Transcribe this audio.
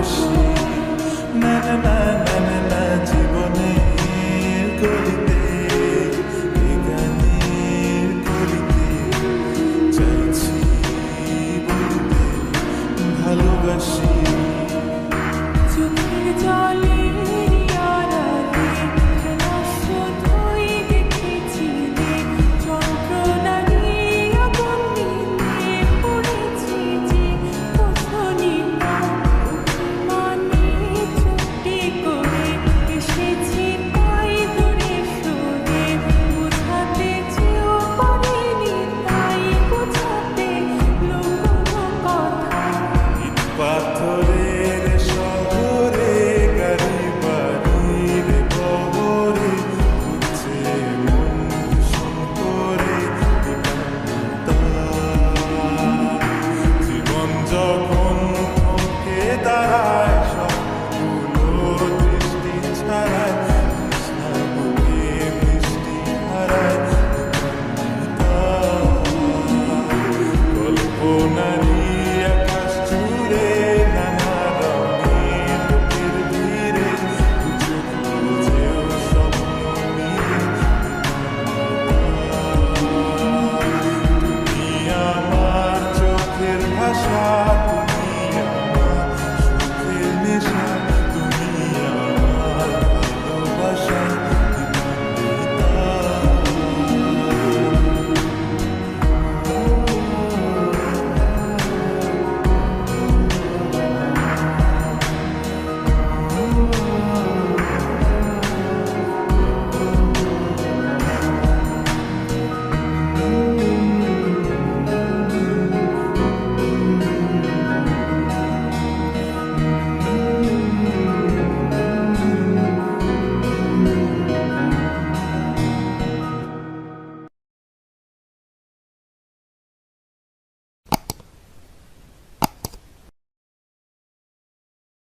মানুষ না না না না জীবনের গলিতে passion.